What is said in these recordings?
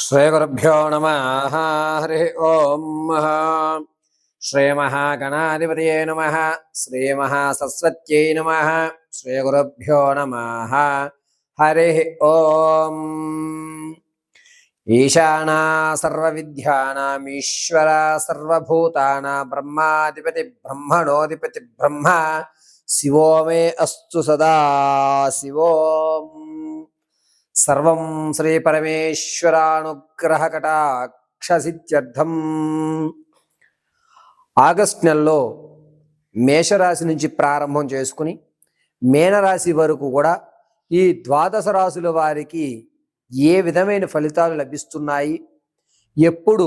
శ్రీగురుభ్యో నమ హరి ఓం శ్రీమహాగణాధిపతయే నమ శ్రీమహాసరస్వత్యై నమ శ్రీగురుభ్యో నమ హరి ఓం ఈశానా సర్వవిద్యానామీశ్వర సర్వభూతానా బ్రహ్మాధిపతి బ్రహ్మణోధిపతి బ్రహ్మ శివో మే అస్సు సదా శివోం సర్వం శ్రీ పరమేశ్వరానుగ్రహ కటాక్షసిత్యర్థం ఆగస్ట్ నెలలో మేషరాశి నుంచి ప్రారంభం చేసుకుని మేనరాశి వరకు కూడా ఈ ద్వాదశ రాశుల వారికి ఏ విధమైన ఫలితాలు లభిస్తున్నాయి? ఎప్పుడు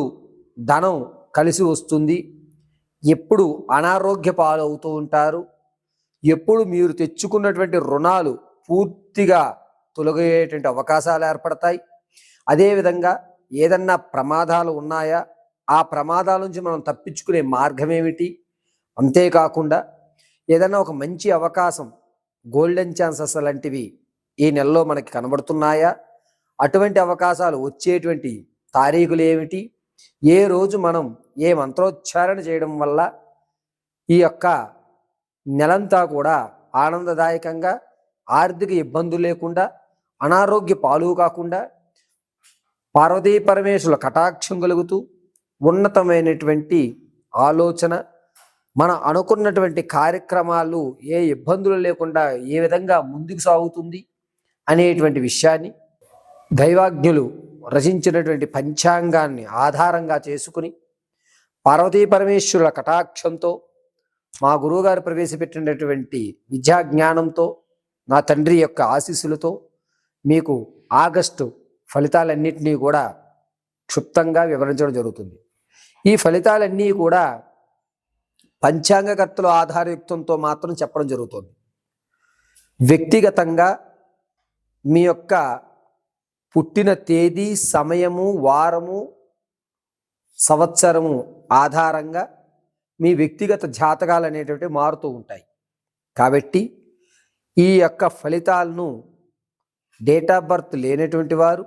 ధనం కలిసి వస్తుంది? ఎప్పుడు అనారోగ్య పాలవుతూ ఉంటారు? ఎప్పుడు మీరు తెచ్చుకున్నటువంటి రుణాలు పూర్తిగా తొలగేటువంటి అవకాశాలు ఏర్పడతాయి. అదేవిధంగా ఏదన్నా ప్రమాదాలు ఉన్నాయా? ఆ ప్రమాదాల నుంచి మనం తప్పించుకునే మార్గం ఏమిటి అంతేకాకుండా ఏదైనా ఒక మంచి అవకాశం గోల్డెన్ ఛాన్సెస్ లాంటివి ఈ నెలలో మనకి కనబడుతున్నాయా? అటువంటి అవకాశాలు వచ్చేటువంటి తారీఖులు ఏమిటి? ఏ రోజు మనం ఏ మంత్రోచ్చారణ చేయడం వల్ల ఈ యొక్క నెలంతా కూడా ఆనందదాయకంగా ఆర్థిక ఇబ్బందులు లేకుండా అనారోగ్య పాలు కాకుండా పార్వతీ పరమేశ్వరుల కటాక్షం కలుగుతూ ఉన్నతమైనటువంటి ఆలోచన మన అనుకున్నటువంటి కార్యక్రమాలు ఏ ఇబ్బందులు లేకుండా ఏ విధంగా ముందుకు సాగుతుంది అనేటువంటి విషయాన్ని దైవాజ్ఞులు రచించినటువంటి పంచాంగాన్ని ఆధారంగా చేసుకుని పార్వతీ పరమేశ్వరుల కటాక్షంతో మా గురువుగారు ప్రవేశపెట్టినటువంటి విద్యా జ్ఞానంతో నా తండ్రి యొక్క ఆశీస్సులతో మీకు ఆగస్టు ఫలితాలన్నింటినీ కూడా క్షుప్తంగా వివరించడం జరుగుతుంది. ఈ ఫలితాలన్నీ కూడా పంచాంగకర్తల ఆధారయుక్తంతో మాత్రం చెప్పడం జరుగుతుంది. వ్యక్తిగతంగా మీ యొక్క పుట్టిన తేదీ సమయము వారము సంవత్సరము ఆధారంగా మీ వ్యక్తిగత జాతకాలు అనేటువంటి మారుతూ ఉంటాయి. కాబట్టి ఈ యొక్క ఫలితాలను డేట్ ఆఫ్ బర్త్ లేనటువంటి వారు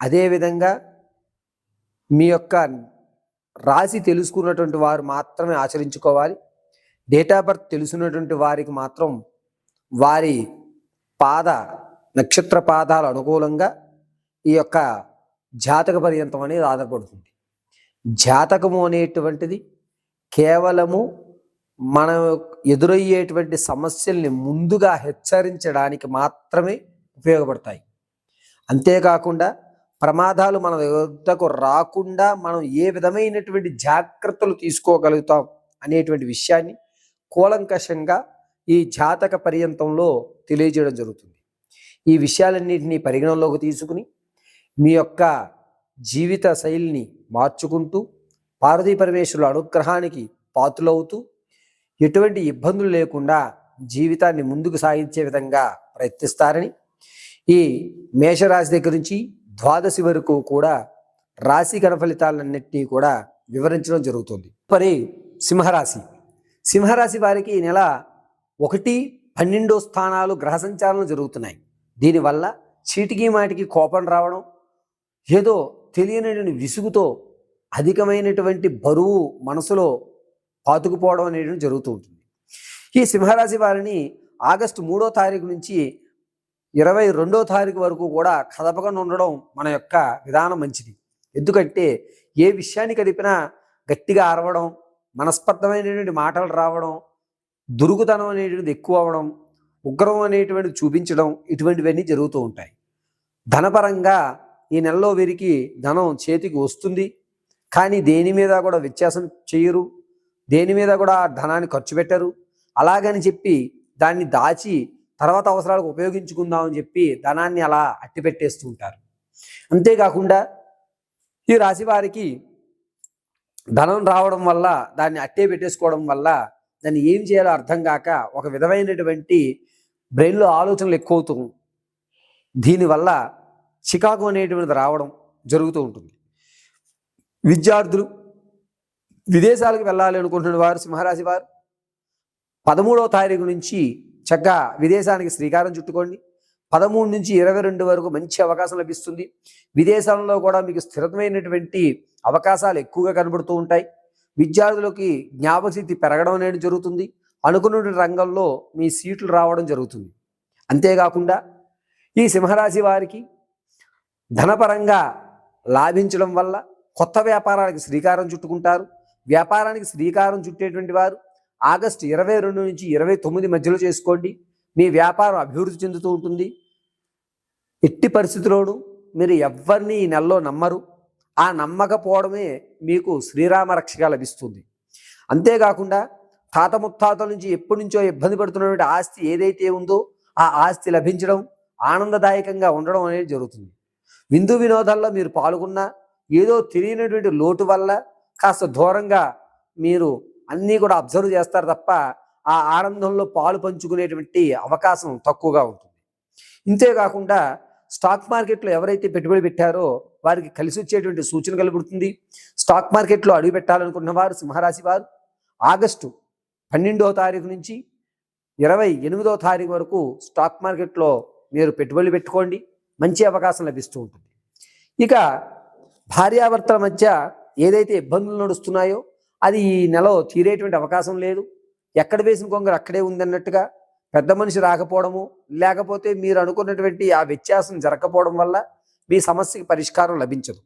అదేవిధంగా మీ యొక్క రాశి తెలుసుకున్నటువంటి వారు మాత్రమే ఆచరించుకోవాలి. డేట్ ఆఫ్ బర్త్ తెలుసున్నటువంటి వారికి మాత్రం వారి పాద నక్షత్ర పాదాలు అనుకూలంగా ఈ యొక్క జాతక పర్యంతం అనేది ఆధారపడుతుంది. జాతకము అనేటువంటిది కేవలము మనం ఎదురయ్యేటువంటి సమస్యల్ని ముందుగా హెచ్చరించడానికి మాత్రమే ఉపయోగపడతాయి. అంతేకాకుండా ప్రమాదాలు మన వద్దకు రాకుండా మనం ఏ విధమైనటువంటి జాగ్రత్తలు తీసుకోగలుగుతాం అనేటువంటి విషయాన్ని కూలంకషంగా ఈ జాతక పర్యంతంలో తెలియజేయడం జరుగుతుంది. ఈ విషయాలన్నింటినీ పరిగణనలోకి తీసుకుని మీ యొక్క జీవిత శైలిని మార్చుకుంటూ పార్వతీ పరమేశ్వరుల అనుగ్రహానికి పాతులవుతూ ఎటువంటి ఇబ్బందులు లేకుండా జీవితాన్ని ముందుకు సాగించే విధంగా ప్రయత్నిస్తారని ఈ మేషరాశి దగ్గర నుంచి ద్వాదశి వరకు కూడా రాశి గణఫలితాలన్నింటినీ కూడా వివరించడం జరుగుతుంది. మరి సింహరాశి. సింహరాశి వారికి ఈ నెల ఒకటి పన్నెండో స్థానాలు గ్రహ సంచారాలు జరుగుతున్నాయి. దీనివల్ల చీటికి మాటికి కోపం రావడం ఏదో తెలియనటువంటి విసుగుతో అధికమైనటువంటి బరువు మనసులో పాతుకుపోవడం అనేది జరుగుతూ ఉంటుంది. ఈ సింహరాశి వారిని ఆగస్టు మూడో తారీఖు నుంచి ఇరవై రెండో తారీఖు వరకు కూడా కదపకుండా ఉండడం మన యొక్క విధానం మంచిది. ఎందుకంటే ఏ విషయాన్ని కదిపినా గట్టిగా అరవడం మనస్పర్ధమైనటువంటి మాటలు రావడం దురుగుతనం అనేటువంటిది ఎక్కువ అవడం ఉగ్రం అనేటువంటిది చూపించడం ఇటువంటివన్నీ జరుగుతూ ఉంటాయి. ధనపరంగా ఈ నెలలో వీరికి ధనం చేతికి వస్తుంది. కానీ దేని మీద కూడా వ్యత్యాసం చేయరు. దేని మీద కూడా ఆ ధనాన్ని ఖర్చు పెట్టరు. అలాగని చెప్పి దాన్ని దాచి తర్వాత అవసరాలకు ఉపయోగించుకుందామని చెప్పి ధనాన్ని అలా అట్టి పెట్టేస్తూ ఉంటారు. అంతేకాకుండా ఈ రాశి వారికి ధనం రావడం వల్ల దాన్ని అట్టే పెట్టేసుకోవడం వల్ల దాన్ని ఏం చేయాలో అర్థం కాక ఒక విధమైనటువంటి బ్రెయిన్లో ఆలోచనలు ఎక్కువ దీనివల్ల చికాకు అనేటువంటిది రావడం జరుగుతూ ఉంటుంది. విద్యార్థులు విదేశాలకు వెళ్ళాలి అనుకుంటున్న వారు సింహరాశి వారు పదమూడవ తారీఖు నుంచి చక్కగా విదేశానికి శ్రీకారం చుట్టుకోండి. పదమూడు నుంచి ఇరవై రెండు వరకు మంచి అవకాశం లభిస్తుంది. విదేశాలలో కూడా మీకు స్థిరమైనటువంటి అవకాశాలు ఎక్కువగా కనబడుతూ ఉంటాయి. విద్యార్థులకి జ్ఞాపశక్తి పెరగడం అనేది జరుగుతుంది. అనుకున్న రంగంలో మీ సీట్లు రావడం జరుగుతుంది. అంతేకాకుండా ఈ సింహరాశి వారికి ధనపరంగా లాభించడం వల్ల కొత్త వ్యాపారానికి శ్రీకారం చుట్టుకుంటారు. వ్యాపారానికి శ్రీకారం చుట్టేటువంటి వారు ఆగస్టు ఇరవై రెండు నుంచి ఇరవై తొమ్మిది మధ్యలో చేసుకోండి. మీ వ్యాపారం అభివృద్ధి చెందుతూ ఉంటుంది. ఎట్టి పరిస్థితుల్లోనూ మీరు ఎవరిని ఈ నెలలో నమ్మరు. ఆ నమ్మకపోవడమే మీకు శ్రీరామ రక్షగా లభిస్తుంది. అంతేకాకుండా తాత ముత్తాతల నుంచి ఎప్పటి నుంచో ఇబ్బంది పడుతున్నటువంటి ఆస్తి ఏదైతే ఉందో ఆ ఆస్తి లభించడం ఆనందదాయకంగా ఉండడం అనేది జరుగుతుంది. విందు వినోదాల్లో మీరు పాల్గొన్నా ఏదో తెలియనటువంటి లోటు వల్ల కాస్త దూరంగా మీరు అన్నీ కూడా అబ్జర్వ్ చేస్తారు తప్ప ఆ ఆనందంలో పాలు పంచుకునేటువంటి అవకాశం తక్కువగా ఉంటుంది. ఇంతేకాకుండా స్టాక్ మార్కెట్లో ఎవరైతే పెట్టుబడి పెట్టారో వారికి కలిసి వచ్చేటువంటి సూచన కలుగుతుంది. స్టాక్ మార్కెట్లో అడుగు పెట్టాలనుకున్న వారు సింహరాశి వారు. ఆగస్టు పన్నెండవ తారీఖు నుంచి ఇరవై ఎనిమిదవ తారీఖు వరకు స్టాక్ మార్కెట్లో మీరు పెట్టుబడులు పెట్టుకోండి. మంచి అవకాశం లభిస్తూ ఉంటుంది. ఇక భార్యాభర్తల మధ్య ఏదైతే ఇబ్బందులు నడుస్తున్నాయో అది ఈ నెలలో తీరేటువంటి అవకాశం లేదు. ఎక్కడ వేసిన కొంగరు అక్కడే ఉందన్నట్టుగా పెద్ద మనిషి రాకపోవడము లేకపోతే మీరు అనుకున్నటువంటి ఆ వ్యత్యాసం జరగకపోవడం వల్ల మీ సమస్యకి పరిష్కారం లభించదు.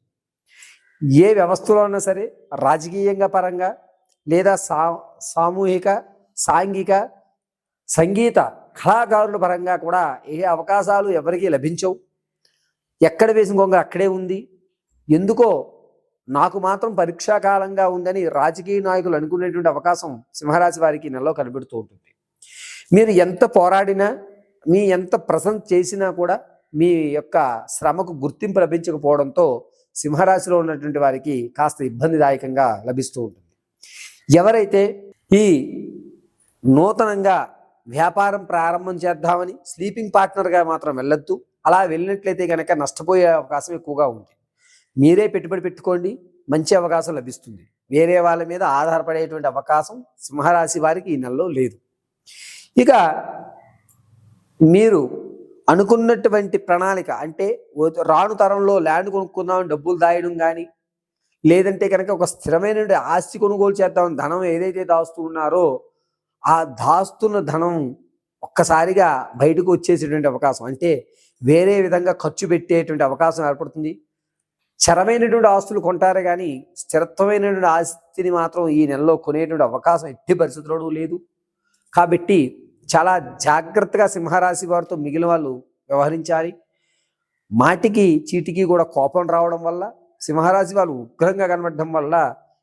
ఏ వ్యవస్థలో అయినా సరే రాజకీయంగా పరంగా లేదా సా సామూహిక సాంఘిక సంగీత కళాకారుల పరంగా కూడా ఏ అవకాశాలు ఎవరికీ లభించవు. ఎక్కడ వేసిన కొంగ అక్కడే ఉంది. ఎందుకో నాకు మాత్రం పరీక్షాకాలంగా ఉందని రాజకీయ నాయకులు అనుకునేటువంటి అవకాశం సింహరాశి వారికి నెలలో కనబడుతూ ఉంటుంది. మీరు ఎంత పోరాడినా మీ ఎంత ప్రసంట్ చేసినా కూడా మీ యొక్క శ్రమకు గుర్తింపు లభించకపోవడంతో సింహరాశిలో ఉన్నటువంటి వారికి కాస్త ఇబ్బందిదాయకంగా లభిస్తూ ఉంటుంది. ఎవరైతే ఈ నూతనంగా వ్యాపారం ప్రారంభం చేద్దామని స్లీపింగ్ పార్ట్నర్గా మాత్రం వెళ్ళొద్దు. అలా వెళ్ళినట్లయితే కనుక నష్టపోయే అవకాశం ఎక్కువగా ఉంది మీరే పెట్టుబడి పెట్టుకోండి మంచి అవకాశం లభిస్తుంది. వేరే వాళ్ళ మీద ఆధారపడేటువంటి అవకాశం సింహరాశి వారికి ఈ నెలలో లేదు. ఇక మీరు అనుకున్నటువంటి ప్రణాళిక అంటే రాను తరంలో ల్యాండ్ కొనుక్కుందాం డబ్బులు దాయడం కానీ లేదంటే కనుక ఒక స్థిరమైన ఆస్తి కొనుగోలు చేద్దాం ధనం ఏదైతే దాస్తూ ఉన్నారో ఆ దాస్తున్న ధనం ఒక్కసారిగా బయటకు వచ్చేసేటువంటి అవకాశం. అంటే వేరే విధంగా ఖర్చు పెట్టేటువంటి అవకాశం ఏర్పడుతుంది. చరమైనటువంటి ఆస్తులు కొంటారే కానీ స్థిరత్వమైనటువంటి ఆస్తిని మాత్రం ఈ నెలలో కొనేటువంటి అవకాశం ఎట్టి పరిస్థితుల్లోనూ లేదు. కాబట్టి చాలా జాగ్రత్తగా సింహరాశి వారితో మిగిలిన వాళ్ళు వ్యవహరించాలి. మాటికి చీటికి కూడా కోపం రావడం వల్ల సింహరాశి వాళ్ళు ఉగ్రంగా కనబడడం వల్ల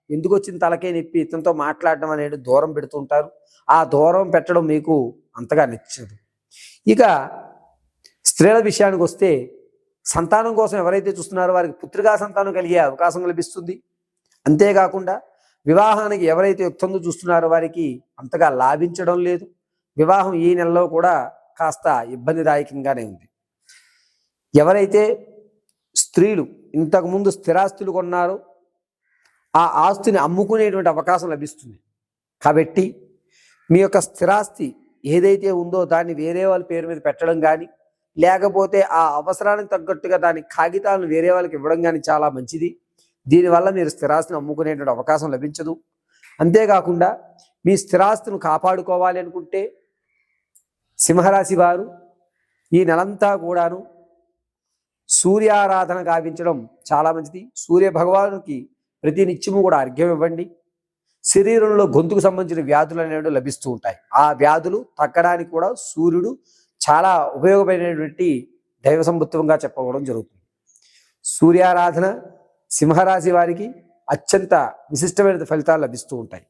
ఎందుకు వచ్చిన తలకే నొప్పి ఇతనితో మాట్లాడడం అనేది దూరం పెడుతుంటారు ఆ దూరం పెట్టడం మీకు అంతగా నచ్చదు. ఇక స్త్రీల విషయానికి వస్తే సంతానం కోసం ఎవరైతే చూస్తున్నారో వారికి పుత్రికా సంతానం కలిగే అవకాశం లభిస్తుంది. అంతేకాకుండా వివాహానికి ఎవరైతే యుక్తంగా చూస్తున్నారో వారికి అంతగా లాభించడం లేదు. వివాహం ఈ నెలలో కూడా కాస్త ఇబ్బందిదాయకంగానే ఉంది. ఎవరైతే స్త్రీలు ఇంతకుముందు స్థిరాస్తులు కొన్నారో ఆ ఆస్తిని అమ్ముకునేటువంటి అవకాశం లభిస్తుంది. కాబట్టి మీ యొక్క స్థిరాస్తి ఏదైతే ఉందో దాన్ని వేరే వాళ్ళ పేరు మీద పెట్టడం కానీ లేకపోతే ఆ అవసరానికి తగ్గట్టుగా దాని కాగితాలను వేరే వాళ్ళకి ఇవ్వడం కానీ చాలా మంచిది. దీనివల్ల మీరు స్థిరాస్తిని అమ్ముకునేటువంటి అవకాశం లభించదు. అంతేకాకుండా మీ స్థిరాస్తిని కాపాడుకోవాలి అనుకుంటే సింహరాశి వారు ఈ నెలంతా కూడాను సూర్యారాధన గావించడం చాలా మంచిది. సూర్య భగవానుకి ప్రతి నిత్యము కూడా అర్ఘ్యం ఇవ్వండి. శరీరంలో గొంతుకు సంబంధించిన వ్యాధులు అనేవి లభిస్తూ ఉంటాయి. ఆ వ్యాధులు తగ్గడానికి కూడా సూర్యుడు చాలా ఉపయోగపడినటువంటి దైవ సంబుత్వంగా చెప్పవడం జరుగుతుంది. సూర్యారాధన సింహరాశి వారికి అత్యంత విశిష్టమైన ఫలితాలు లభిస్తూ ఉంటాయి.